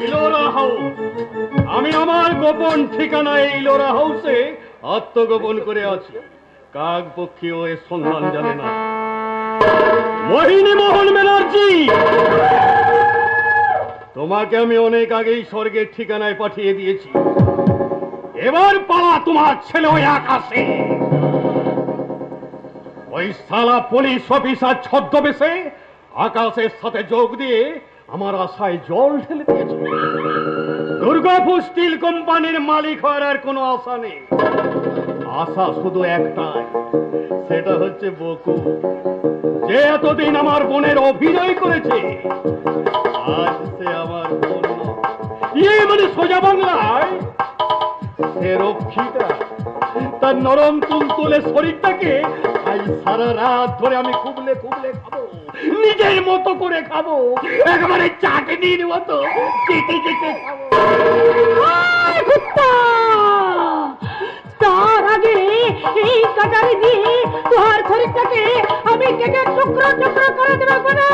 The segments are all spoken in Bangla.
ইলোরা হাউস। আমি আমার গোপন ঠিকানা এই লোরা হাউসে আত্মগোপন করে আছি। কাক পক্ষীও এর সন্ধান জানে না। মোহিনী মোহন ব্যানার্জি! তোমাকে আমি অনেক আগেই স্বর্গের ঠিকানায় পাঠিয়ে দিয়েছি। এবার পালা তোমার ছেলে ওই আকাশে। ওই সালা পুলিশ অফিসার ছদ্মবেশে আকাশের সাথে যোগ দিয়ে আমার আশায় জল ঢেলে দিয়েছে। দুর্গাপুর স্টিল কোম্পানির মালিক হওয়ার আর কোনো আশা নেই। আশা শুধু একটাই, সেটা হচ্ছে বকু। যে এতদিন আমার বোনের অভিনয় করেছে, আজ সে আমার বোন ইয়ে মানে সোজা বাংলায়, সে রক্ষিতা। তার নরম তুলতুলে শরীরটাকে আজ সারা রাত ধরে আমি খুবলে খুবলে খাব। নিজের মতো করে খাব। একেবারে চাটনির মতো চেটে চেটে খাব। তার আগে এই কাটারি দিয়ে তোর শরীরটাকে আমি কেটে টুকরো টুকরো করে দেবো না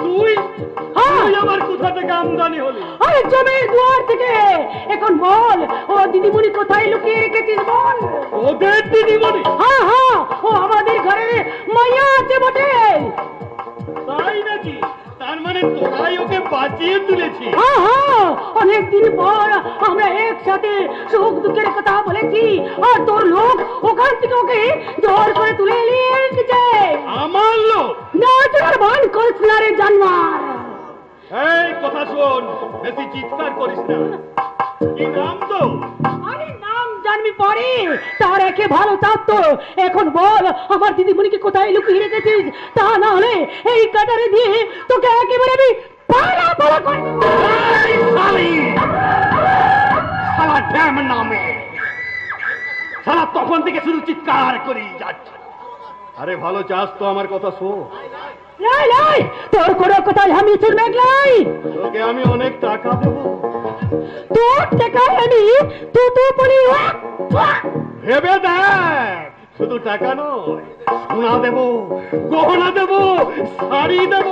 তুই। তুই আমার কোথা থেকে আমদানি হলি? আরে জমির দুয়ার থেকে। এখন বল ও দিদিমণি কোথায় লুকিয়ে রেখেছিস বল? ওদের দিদিমণি? হ্যাঁ হ্যাঁ ও আমাদের ঘরে মাইয়া আছে বটে। তাই নাকি? তার মানে তোরাই ওকে বাঁচিয়ে তুলেছি হ্যাঁ হ্যাঁ অনেকদিন পর আমরা একসাথে সুখ দুঃখের কথা বলেছি আর তোর লোক ওখান থেকে ওকে জোর করে তুলে নিয়ে এসেছে। আমার লোক? নাচবার ভান করিস না রে জানোয়ার। এই কথা শোন। বেশি চিৎকার করিস না। কি নাম তো? আরে নাম জানবি পরে। তার একে ভালো থাকতো এখন বল আমার দিদিমণিকে কোথায় লুকিয়ে রেখেছিস? তা না হলে এই কাটারে দিয়ে তোকে একেবারে আমি পালা পালা করে এই শালি! শালা ড্যাম নামে। শালা তখন থেকে শুধু চিৎকার করেই যাচ্ছে। আরে ভালো চাস তো আমার কথা শো তোর কোনো কথাই আমি শুনবে নাই তোকে আমি অনেক টাকা দেবো তোর টাকায় আমি তু তু বলি। ভেবে দেখ শুধু টাকা নয় সোনা দেব গহনা দেব শাড়ি দেব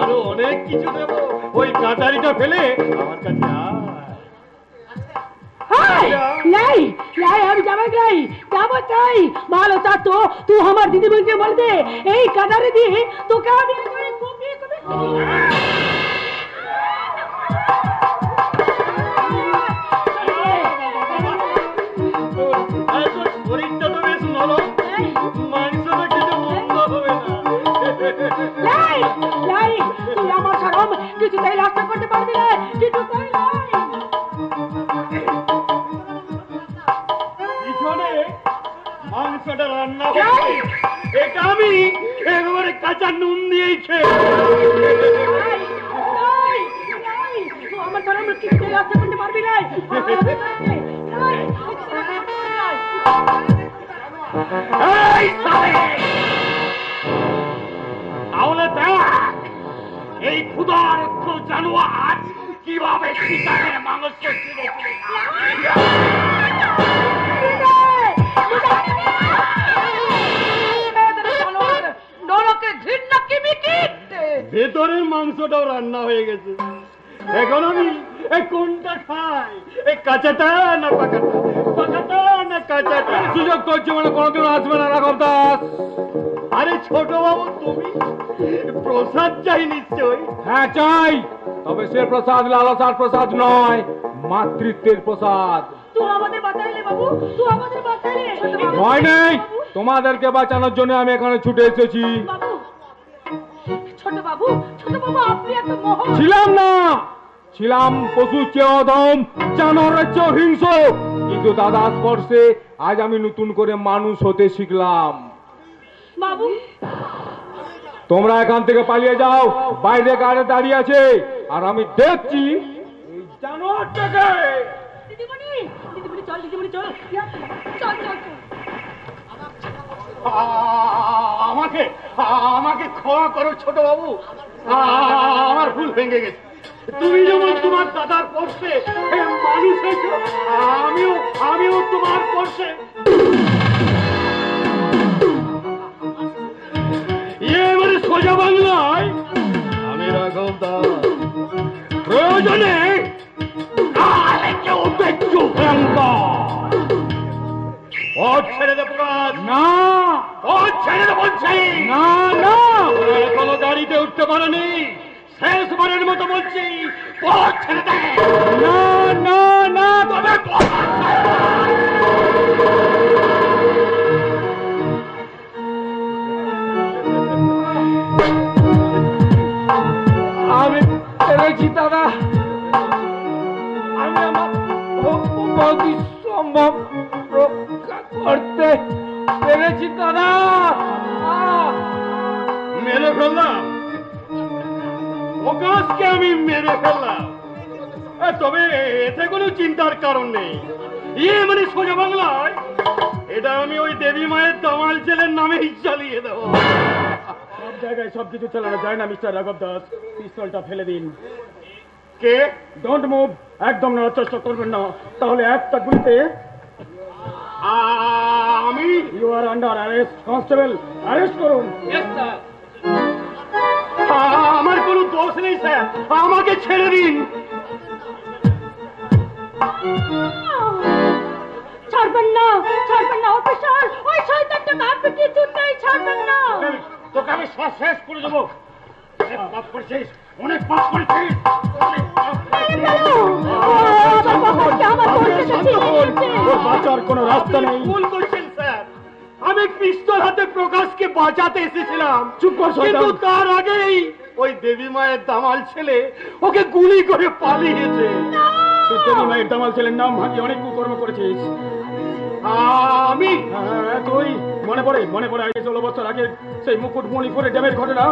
আরও অনেক কিছু দেব ওই কাটারিটা ফেলে আমার কাছে আয়। নাই নাই আমি যাব নাই যাব চাই ভালো তা তো তুই আমার দিদিমণিকে বল দে এই কাটারে দিয়ে তোকে আমি কিছু নাই নাই তুই আমার সরম কিছুতেই নষ্ট করতে পারবি না কিছুতেই নাই এটা আমি একেবারে কাঁচা নুন দিয়েই খেয়ে করতে পারবি নাই! তাহলে। দেখ এই ক্ষুধার্ত জানোয়ার কীভাবে শিকারের মাংস ভেতরের মাংসটাও রান্না হয়ে গেছে। এখন আমি কোনটা খাই? এ কাঁচাটা না পাকাটা? পাকাটা না কাঁচাটা? সুযোগ করছে মানে কোনোদিন আসবে না রাঘব দাস। আরে ছোট বাবু তুমি প্রসাদ চাই নিশ্চয় হ্যাঁ চাই। তবে সে প্রসাদ লালসার প্রসাদ নয় মাতৃত্বের প্রসাদ। তুই আমাদের বাঁচাইলে বাবু তুই আমাদের বাঁচাইলে। ভয় নেই তোমাদেরকে বাঁচানোর জন্য আমি এখানে ছুটে এসেছি। বাবু ছোট বাবু ছোট বাবু আপনি এত মোহ ছিলাম না। ছিলাম পশু চেয়ে অধম জানোয়ারের চেয়েও হিংস কিন্তু দাদা স্পর্শে আজ আমি নতুন করে মানুষ হতে শিখলাম। বাবু। তোমরা এখান থেকে পালিয়ে যাও বাইরে গাড়ি দাঁড়িয়ে আছে আর আমি দেখছি এই জানোয়ারটাকে। দিদিমণি দিদিমণি চল দিদিমণি চল। চল চল চল। আমাকে আমাকে ক্ষমা করো ছোট বাবু আমার ভুল ভেঙে গেছে। তুমি যেমন তোমার দাদার পড়ছে মানুষ হয়েছো, আমিও আমিও তোমার পড়ছে এবারে সোজা বাংলায় আমি রাঘব দাস প্রয়োজন ছেড়ে দে বলছি। না না। কোনো গাড়িতে উঠতে পারেনি শেষবারের মতো বলছি পথ ছেড়ে দে। না না না। তবে আমি পেরেছি দাদা। আমি আমার সম্ভব রক্ষা করতে পেরেছি দাদা মেরে ফেললাম। প্রকাশকে আমি মেরে ফেললাম। তবে এতে কোনো চিন্তার কারণ নেই। ইয়ে মানে সোজা বাংলায় এটা আমি ওই দেবী মায়ের দামাল ছেলের নামেই চালিয়ে দেবো। সব জায়গায় সবকিছু চালানো যায় না মিস্টার রাঘব দাস। পিস্তলটা ফেলে দিন। কে? ডোন্ট মুভ একদম নড়ার চেষ্টা করবেন না। তাহলে একটা গুলিতে আমি you are under arrest constable arrest করুন। আমার কোনো দোষ নেই স্যার। আমাকে ছেড়ে দিন। ছাড়বেন না ছাড়বেন না অফিসার ওই শয়তানটাকে আপনি কিছুতেই ছাড়বেন না। তোকে আমি সব শেষ করে দেবো। অনেক পাপ করেছিস অনেক পাপ করেছিস। ওর বাঁচার কোনো রাস্তা নেই। ভুল করছেন স্যার। আমি পিস্তল হাতে প্রকাশকে বাঁচাতে এসেছিলাম। চুপ কর, কিন্তু তার আগেই ওই দেবী মায়ের দামাল ছেলে ওকে গুলি করে পালিয়েছে। তুই দেবী মায়ের দামাল ছেলের নাম ভাঙিয়ে অনেক কুকর্ম করেছিস। আমি? হ্যাঁ, তুই। মনে পড়ে মনে পড়ে আগে ষোলো বছর আগে সেই মুকুটমণিপুরের ড্যামের ঘটনা?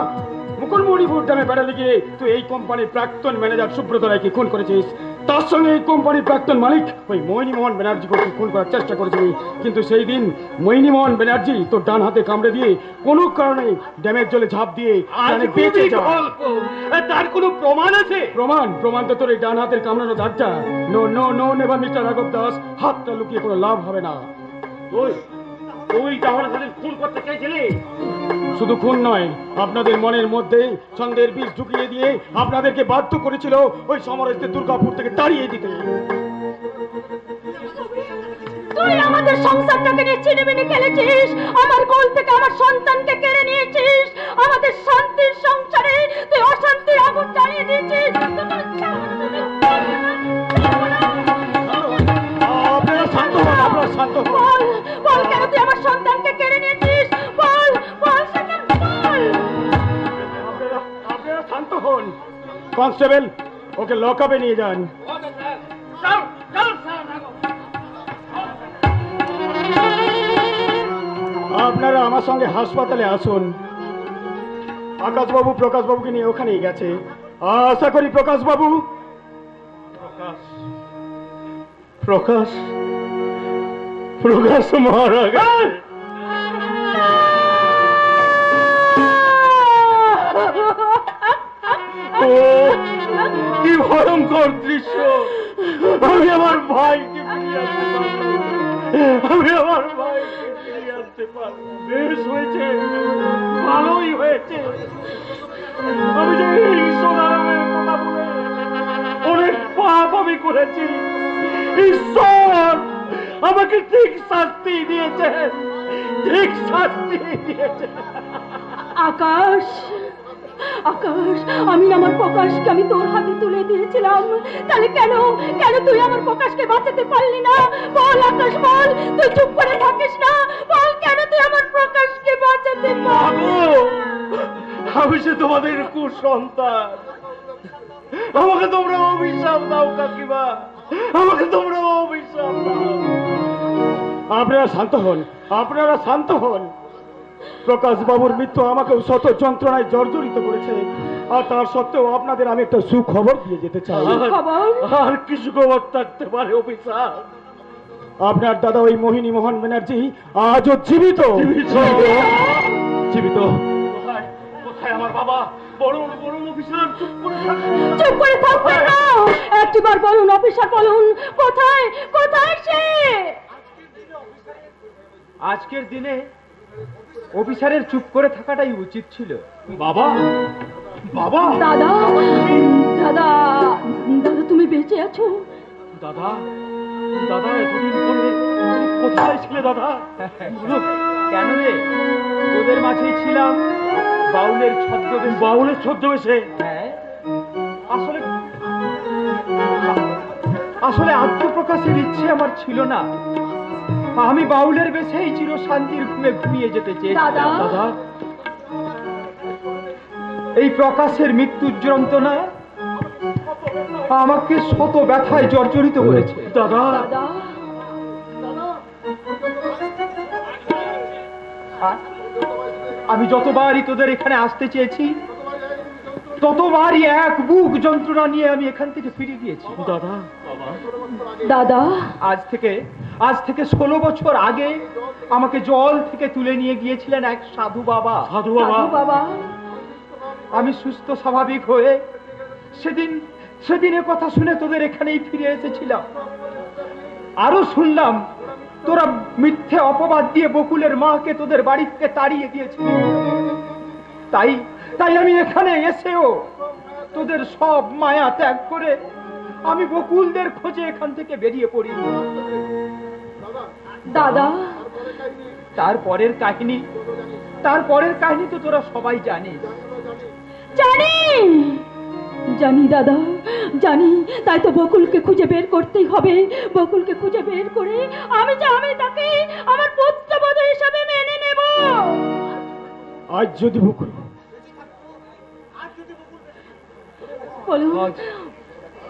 মুকুটমণিপুর ড্যামে বেড়াতে গিয়ে তুই এই কোম্পানির প্রাক্তন ম্যানেজার সুব্রত রায়কে খুন করেছিস। তার সঙ্গে এই কোম্পানির প্রাক্তন মালিক ওই মোহিনী মোহন ব্যানার্জিকে তুই খুন করার চেষ্টা করেছিলি। কিন্তু সেই দিন মোহিনী মোহন ব্যানার্জি তোর ডান হাতে কামড়ে দিয়ে কোনো কারণে ড্যামের জলে ঝাঁপ দিয়ে তার কোনো প্রমাণ আছে? প্রমাণ প্রমাণ তো তোর এই ডান হাতের কামড়ানো দাগটা no no no never mister রাঘব দাস হাতটা লুকিয়ে কোনো লাভ হবে না। তুই তুই সাথে খুন করতে চাইছিলি শুধু খুন নয় আপনাদের মনের মধ্যে ছন্দের বীজ ঢুকিয়ে দিয়ে আপনাদেরকে বাধ্য করেছিল ওই সমরস্তে দুর্গাপুর থেকে তাড়িয়ে দিতে। তুই আমাদের সংসারটাকে নিয়ে চিনিমিনি খেলেছিস আমার কোল থেকে আমার সন্তানকে কেড়ে নিয়েছিস আমাদের শান্তির সংসারে তুই অশান্তির আগুন জ্বালিয়ে দিয়েছিস। আপনারা শান্ত হন আপনারা শান্ত হন। বল বল কেন তুই আমার শান্ত হন। কনস্টেবল, ওকে লকআপে নিয়ে যান। আপনারা আমার সঙ্গে হাসপাতালে আসুন। আকাশবাবু প্রকাশবাবুকে নিয়ে ওখানেই গেছে। আশা করি প্রকাশবাবু। প্রকাশ। প্রকাশ। প্রকাশ মারা কি ভয়ঙ্কর দৃশ্য। আমি আমার ভাইকে ফিরিয়ে আসতে আমি আমার ভাইকে ফিরিয়ে আসতে পারব। বেশ হয়েছে। ভালোই হয়েছে। আমি যে ঈশ্বর আরামের কথা বলে অনেক পাপ আমি করেছি। ঈশ্বর আমাকে ঠিক শাস্তি দিয়েছে ঠিক শাস্তি দিয়েছে আকাশ আকাশ আমি আমার প্রকাশকে আমি তোর হাতে তুলে দিয়েছিলাম। তাহলে কেন? কেন তুই আমার প্রকাশকে বাঁচাতে পারলি না? বল আকাশ বল তুই চুপ করে থাকিস না? বল কেন তুই আমার প্রকাশকে বাঁচাতে আমি সে তোমাদের কুসন্তান। আমাকে তোমরা অভিশাপ দাও কাকিমা। আমাকে তোমরা অভিশাপ দাও। আপনারা শান্ত হন আপনারা শান্ত হন। প্রকাশ বাবুর মৃত্যু আমাকে শত যন্ত্রণায় জর্জরিত করেছে। আর তার সত্ত্বেও আপনাদের আমি একটা সুখবর দিয়ে যেতে চাই। আর- খবর? আর কিছু খবর থাকতে পারে অভিশাপ আপনার দাদা ওই মোহিনী মোহন ব্যানার্জি আজও জীবিত। জীবিত। জীবিত। কোথায়? কোথায় আমার বাবা? বলুন বলুন অফিসার চুপ করে চুপ করে থাকবেন না। একটিবার বলুন অফিসার বলুন কোথায়? কোথায় সে? আজকের দিনে অফিসারের চুপ করে থাকাটাই উচিত ছিল। বাবা! বাবা! দাদা! দাদা! দাদা তুমি বেঁচে আছো? দাদা! দাদা এতদিন পরে কোথায় ছিলে দাদা? কেন রে? তোদের মাঝেই ছিলাম বাউলের ছদ্মবেশ। বাউলের ছদ্মবেশে? হ্যাঁ। আসলে আসলে আত্মপ্রকাশের ইচ্ছে আমার ছিল না। আমি বাউলের বেশেই চির শান্তির ঘুমে ঘুমিয়ে যেতে চেয়েছিলাম। দাদা? এই প্রকাশের মৃত্যুর যন্ত্রণা আমাকে শত ব্যথায় জর্জরিত করেছে। দাদা? দাদা? আমি যতবারই তোদের এখানে আসতে চেয়েছি ততবারই এক বুক যন্ত্রণা নিয়ে আমি এখান থেকে ফিরে গিয়েছি। দাদা? দাদা? আজ থেকে আজ থেকে ষোলো বছর আগে আমাকে জল থেকে তুলে নিয়ে গিয়েছিলেন এক সাধু বাবা। সাধু বাবা? আমি সুস্থ স্বাভাবিক হয়ে সেদিন সেদিনের কথা শুনে তোদের এখানেই ফিরে এসেছিলাম। আরও শুনলাম তোরা মিথ্যে অপবাদ দিয়ে বকুলের মাকে তোদের বাড়ি থেকে তাড়িয়ে দিয়েছিলি। তাই তাই আমি এখানে এসেও তোদের সব মায়া ত্যাগ করে আমি বকুলদের খোঁজে এখান থেকে বেরিয়ে পড়ি। দাদা তারপরের কাহিনী তারপরের কাহিনী তো তোরা সবাই জানিস। জানি! জানি দাদা জানি তাই তো বকুলকে খুঁজে বের করতেই হবে। বকুলকে খুঁজে বের করে আমি যে আমি তাকে আমার পুত্রবধূ হিসাবে মেনে নেব। আজ যদি বকুল বলো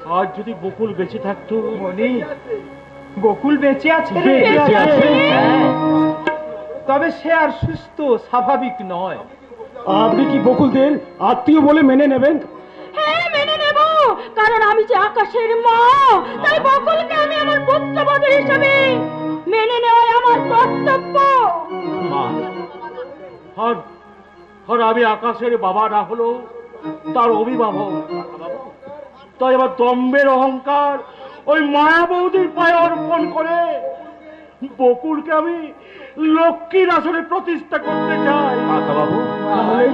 আজ যদি বকুল বেঁচে থাকতো মনি বকুল বেঁচে আছে? বেঁচে আছে। হ্যাঁ। তবে সে আর সুস্থ স্বাভাবিক নয়। আপনি কি বকুলদের আত্মীয় বলে মেনে নেবেন? হ্যাঁ মেনে নেব। কারণ আমি যে আকাশের মা তাই বকুলকে আমি আমার পুত্রবধূ হিসাবে মেনে নেওয়াই আমার কর্তব্য। আর আর আমি আকাশের বাবা না হলো তার অভিভাবক। তাই আবার দম্বের অহংকার ওই মায়া বৌদির পায়ে অর্পণ করে বকুলকে আমি লক্ষ্মীর আসনে প্রতিষ্ঠা করতে চাই। বাবু তাহলে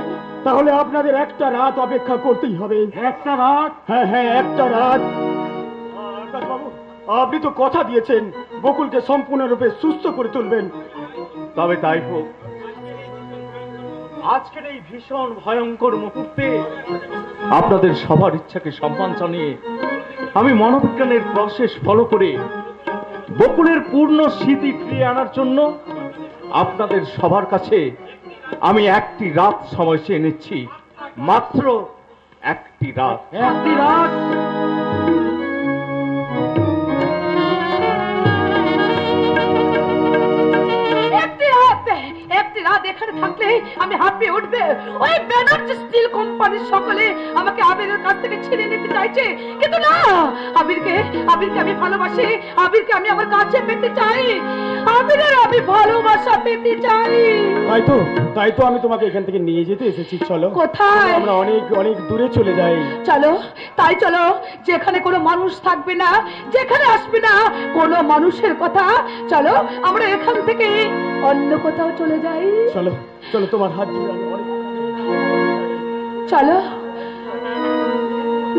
তাহলে আপনাদের একটা রাত অপেক্ষা করতেই হবে। একটা রাত? হ্যাঁ হ্যাঁ একটা রাত। বাবু আপনি তো কথা দিয়েছেন বকুলকে সম্পূর্ণরূপে সুস্থ করে তুলবেন। তবে তাই হোক আজকের এই ভীষণ ভয়ঙ্কর মুহূর্তে আপনাদের সবার ইচ্ছাকে সম্মান জানিয়ে আমি মনোবিজ্ঞানের প্রসেস ফলো করে বকুলের পূর্ণ স্মৃতি ফিরিয়ে আনার জন্য আপনাদের সবার কাছে আমি একটি রাত সময় চেয়ে নিচ্ছি। মাত্র একটি রাত। একটি রাত। রাত এখানে থাকলে আমি হাঁপিয়ে উঠবে। ওই ব্যানার্জি স্টিল কোম্পানির সকলে আমাকে আবিরের কাছ থেকে ছিনে নিতে চাইছে। কিন্তু না! আবিরকে আবিরকে আমি ভালোবাসি। আবিরকে আমি আমার কাছে পেতে চাই। আবিরের আমি ভালোবাসা পেতে চাই। তাই তো তাই তো আমি তোমাকে এখান থেকে নিয়ে যেতে এসেছি চলো। কোথায়? আমরা অনেক অনেক দূরে চলে যাই। চলো তাই চলো। যেখানে কোনো মানুষ থাকবে না যেখানে আসবে না কোনো মানুষের কথা চলো আমরা এখান থেকে অন্য কোথাও চলে যাই। চলো চলো তোমার হাত ধরে চলো।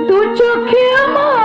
দু চোখে আমার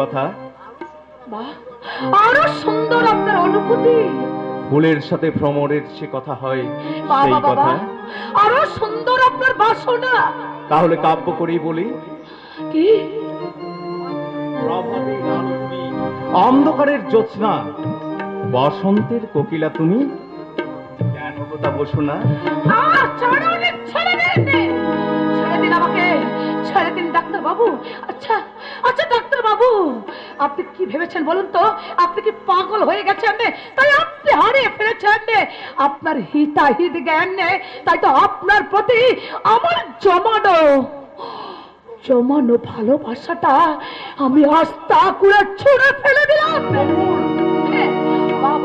কথা? আরও সুন্দর আপনার অনুভূতি। ফুলের সাথে ভ্রমণের সে কথা হয় সেই কথা? আরও সুন্দর আপনার বাসনা। তাহলে কাব্য করেই বলি। কি? অন্ধকারের জ্যোৎস্না। বসন্তের কোকিলা তুমি? কেন কথা বসো না। ছেড়ে দিন ছেড়ে দিন আমাকে ছেড়ে দিন ডাক্তার বাবু আচ্ছা আচ্ছা বাবু, আপনি কি ভেবেছেন বলুন তো? আপনি কি পাগল হয়ে গেছেন? তাই আপনি হারিয়ে ফেলেছেন। আপনার হিতাহিত জ্ঞান নেই, তাই তো আপনার প্রতি আমার জমানো জমানো ভালোবাসাটা আমি আস্তা করে ছুঁড়ে ফেলে দিলাম।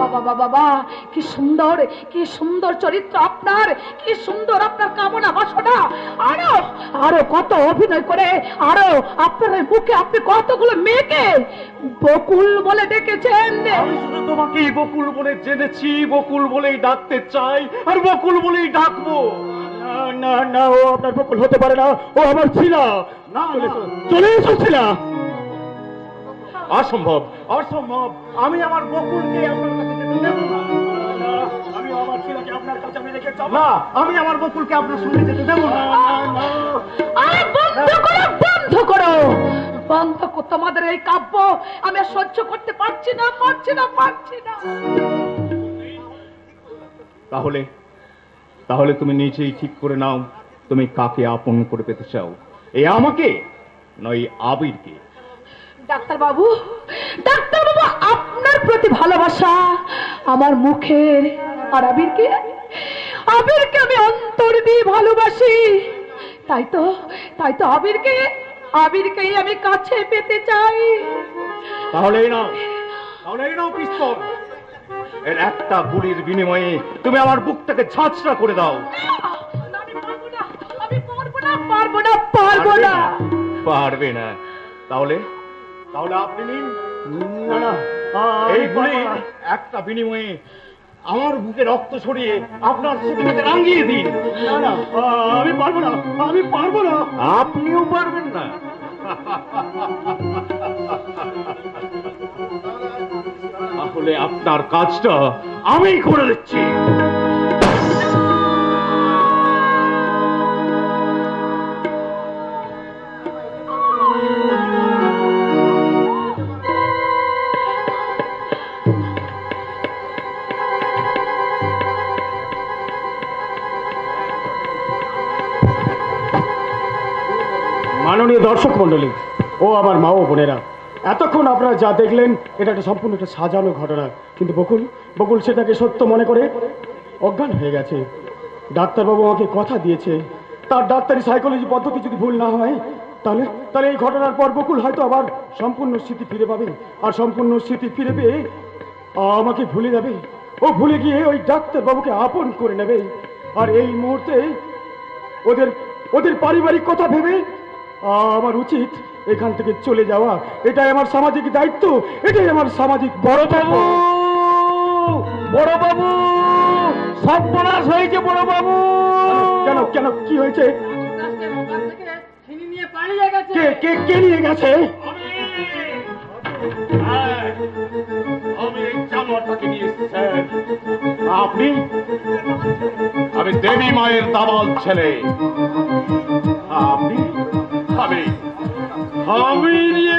বাবা বাবা বাবা, কি সুন্দর কি সুন্দর চরিত্র আপনার, কি সুন্দর আপনার কামনা বাসনা। আরও আরও কত অভিনয় করে, আরও আপনার মুখে আপনি কতগুলো মেয়েকে বকুল বলে ডেকেছেন। তোমাকেই বকুল বলে জেনেছি, বকুল বলেই ডাকতে চাই, আর বকুল বলেই ডাকবো। না না ও আপনার বকুল হতে পারে না, ও আমার ছিল। না চলে না। অসম্ভব অসম্ভব। আমি আমার বকুলকে আপনার কাছে যেতে দেব না। আমি আমার ছিলাকে আপনার কাছে আমি রেখে যাব। না আমি আমার বকুলকে আপনার সঙ্গে যেতে দেব না। আরে বন্ধ করো বন্ধ করো। বন্ধ করো তোমাদের এই কাব্য আমি সহ্য করতে পারছি না পারছি না পারছি না। তাহলে তাহলে তুমি নিজেই ঠিক করে নাও তুমি কাকে আপন করে পেতে চাও? এই আমাকে নয় আবিরকে। ডাক্তার বাবু ডাক্তার বাবু আপনার প্রতি ভালোবাসা আমার মুখের। আর আবিরকে? আবিরকে আমি অন্তর দিয়ে ভালোবাসি। তাই তো তাই তো আবিরকে আবিরকেই আমি কাছে পেতে চাই। তাহলে এই নাও তাহলে নাও পিস্তল। এর একটা গুলির বিনিময়ে তুমি আমার বুকটাকে ঝাঁচড়া করে দাও। আমি পারব না আমি পারব না পারব না পারব না পারবে না। তাহলে তাহলে আপনি নিন। না না। এই গুলি একটা বিনিময়ে আমার বুকে রক্ত ছড়িয়ে আপনার স্মৃতিটাকে রাঙিয়ে দিন। না না। আমি পারব না আমি পারব না। আপনিও পারবেন না। তাহলে আপনার কাজটা আমি করে দিচ্ছি। মাননীয় দর্শক মন্ডলী ও আমার মা ও বোনেরা, এতক্ষণ আপনারা যা দেখলেন, এটা একটা সম্পূর্ণ একটা সাজানো ঘটনা। কিন্তু বকুল বকুল সেটাকে সত্য মনে করে অজ্ঞান হয়ে গেছে। ডাক্তারবাবু আমাকে কথা দিয়েছে, তার ডাক্তারি সাইকোলজি পদ্ধতি যদি ভুল না হয়, তাহলে তাহলে এই ঘটনার পর বকুল হয়তো আবার সম্পূর্ণ স্মৃতি ফিরে পাবে। আর সম্পূর্ণ স্মৃতি ফিরে পেয়ে আমাকে ভুলে যাবে। ও ভুলে গিয়ে ওই ডাক্তারবাবুকে আপন করে নেবে। আর এই মুহূর্তে ওদের ওদের পারিবারিক কথা ভেবে আমার উচিত এখান থেকে চলে যাওয়া। এটাই আমার সামাজিক দায়িত্ব এটাই আমার সামাজিক বড় বাবু বড় বাবু সর্বনাশ হয়েছে বড় বাবু কেন কেন কি হয়েছে? কে কে কে নিয়ে গেছে? আপনি? আমি দেবী মায়ের দাবাল ছেলে। আপনি? আমি আমি নিয়ে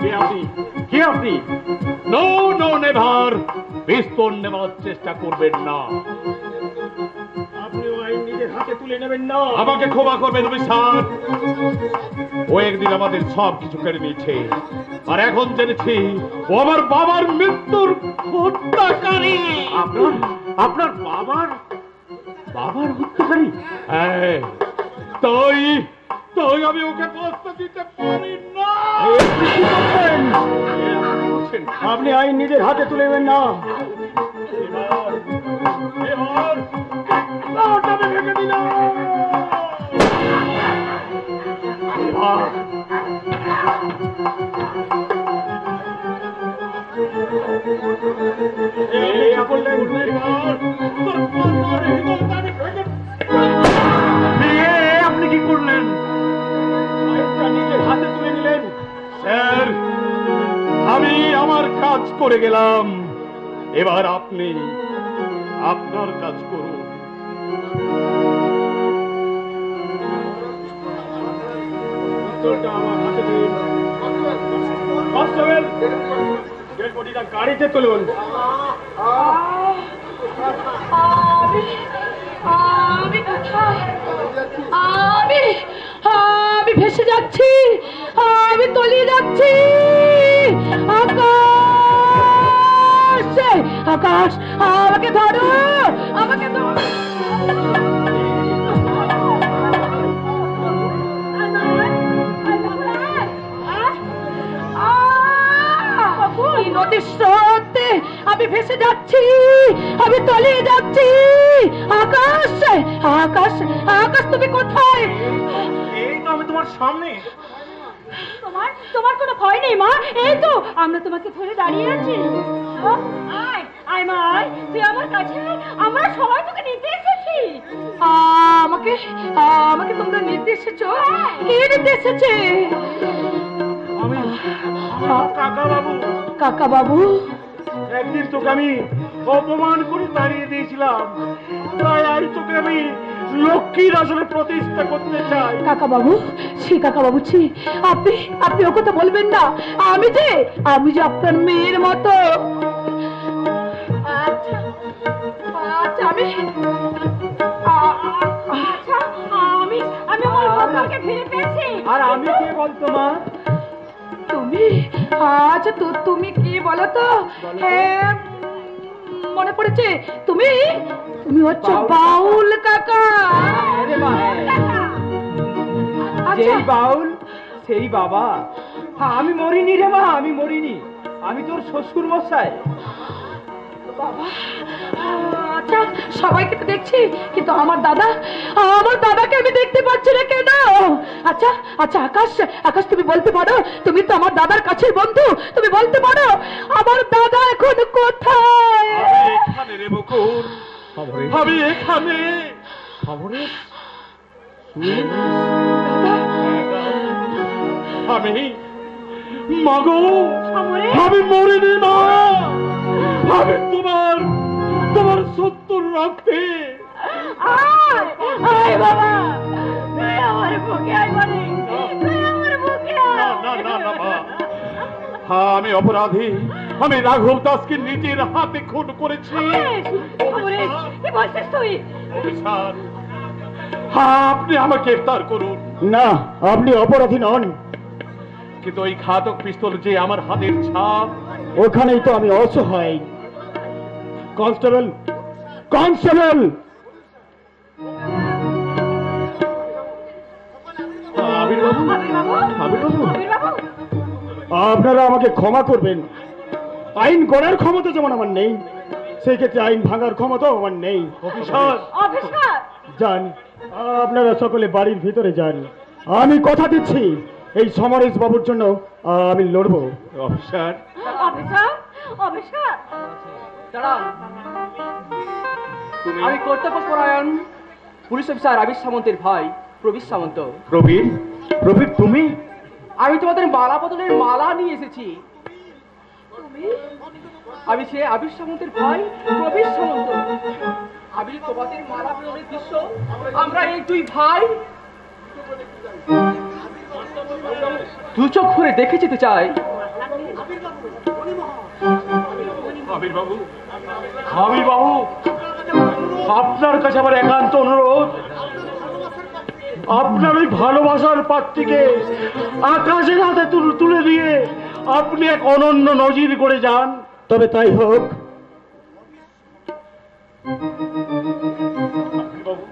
কে আপনি কে আপনি নো নেভার পিস্তল নেওয়ার চেষ্টা করবেন না আপনি হাতে তুলে নেবেন না আমাকে ক্ষমা করবেন অভিশাপ ও একদিন আমাদের সব কিছু কেড়ে নিয়েছে। আর এখন জেনেছি ও আমার বাবার মৃত্যুর হত্যাকারী আপনার আপনার বাবার বাবার হত্যাকারী হ্যাঁ তাই তাই আমি ওকে বাঁচতে দিতে পারি না আপনি আইন নিজের হাতে তুলে নেবেন না ভেঙে দিলাম আপনি কি করলেন হাতে তুলে স্যার আমি আমার কাজ করে গেলাম এবার আপনি আপনার কাজ করুন। গাড়িতে তুলুন আমি আমি আমি ভেসে যাচ্ছি, আমি তলিয়ে যাচ্ছি। আকাশ আকাশ, আমাকে ধরো আমাকে ধরো। নদীর স্রোতে আমি ভেসে যাচ্ছি আমি তলিয়ে যাচ্ছি। আকাশ আকাশ আকাশ তুমি কোথায়? এই তো আমি তোমার সামনে। তোমার তোমার কোনো ভয় নেই মা? এই তো আমরা তোমাকে ধরে দাঁড়িয়ে আছি। আয় আয় মা আয়। তুই আমার কাছে। আমরা সবাই তোকে নিতে এসেছি। আমাকে আমাকে তোমরা নিতে এসেছ? কে নিতে এসেছে? আমি কাকা বাবু কাকা বাবু একদিন তোকে আমি অপমান করে দাঁড়িয়ে দিয়েছিলাম। তাই আজ তোকে আমি লক্ষ্মীর আসলে প্রতিষ্ঠা করতে চাই। কাকা বাবু ছি কাকা বাবু ছি। আপনি আপনি ও কথা বলবেন না। আমি যে আমি যে আপনার মেয়ের মতো। আচ্ছা আচ্ছা আমি আ- আ- আচ্ছা আমি আমি আমার বন্ধুকে ফিরে পেয়েছি আর আমি কে বলতো মা? তুমি? আচ্ছা তো তুমি কি বলো তো হ্যাঁ মনে পড়েছে? তুমি? তুমি হচ্ছে বাউল কাকা। আরে হ্যাঁ। আচ্ছা। বাউল সেই বাবা। হ্যাঁ আমি মরিনি রে মা আমি মরিনি। আমি তোর শ্বশুর মশাই বাবা আচ্ছা সবাইকে তো দেখছি কিন্তু আমার দাদা আমার দাদাকে আমি দেখতে পাচ্ছি না কেন? আচ্ছা আচ্ছা আকাশ আকাশ তুমি বলতে পারো তুমি তো আমার দাদার কাছের বন্ধু তুমি বলতে পারো আমার দাদা এখন কোথায়? এখানে রে বকুল আমি এখানে। আমি মাগো সমরে? আমি মরিনি মা। আমি তোমার তোমার সত্তর রক্তে। আয় আয় বাবা। তুই আমার বুকে আয় মানে তুই আমার বুকে না না না না মা হ্যাঁ আমি অপরাধী। আমি রাঘব দাসকে নিজের হাতে খুন করেছি। হ্যাঁ আপনি আমাকে গ্রেফতার করুন। না আপনি অপরাধী নন। কিন্তু ওই ঘাতক পিস্তল যে আমার হাতের ছাপ ওখানেই তো আমি অসহায়। Constable constable! আপনারা আমাকে ক্ষমা করবেন। আইন করার ক্ষমতা যেমন আমার নেই সেই ক্ষেত্রে আইন ভাঙার ক্ষমতাও আমার নেই। যান আপনারা সকলে বাড়ির ভিতরে যান। আমি কথা দিচ্ছি এই সমরেশ বাবুর জন্য আমি লড়বো। অফিসার! অফিসার! অফিসার! দাঁড়ান আমি কর্তব্যপরায়ণ পুলিশ অফিসার আবির সামন্তের ভাই প্রবীর সামন্ত। প্রবীর? প্রবীর তুমি? আমি তোমাদের মালা বদলের মালা নিয়ে এসেছি। আমি সে আবির সামন্তের ভাই প্রবীর সামন্ত। আমি তোমাদের মালা বদলের দৃশ্য আমরা এই দুই ভাই দু চোখ করে দেখে যেতে চাই। বাবু বাবু আপনার কাছে আমার একান্ত অনুরোধ। আপনার ওই ভালোবাসার পাত্রীকে আকাশের হাতে তুলে দিয়ে আপনি এক অনন্য নজির করে যান। তবে তাই হোক। বাবু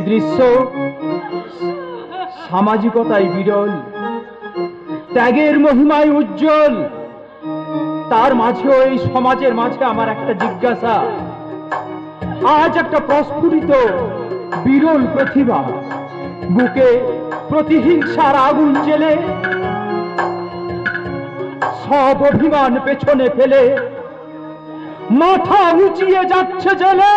দৃশ্য সামাজিকতায় বিরল, ত্যাগের মহিমায় উজ্জ্বল। তার মাঝেও এই সমাজের মাঝে আমার একটা জিজ্ঞাসা। আজ একটা প্রস্ফুটিত, বিরল প্রতিভা। বুকে প্রতিহিংসার আগুন জেলে সব অভিমান পেছনে ফেলে, মাথা উঁচিয়ে যাচ্ছে জেলে।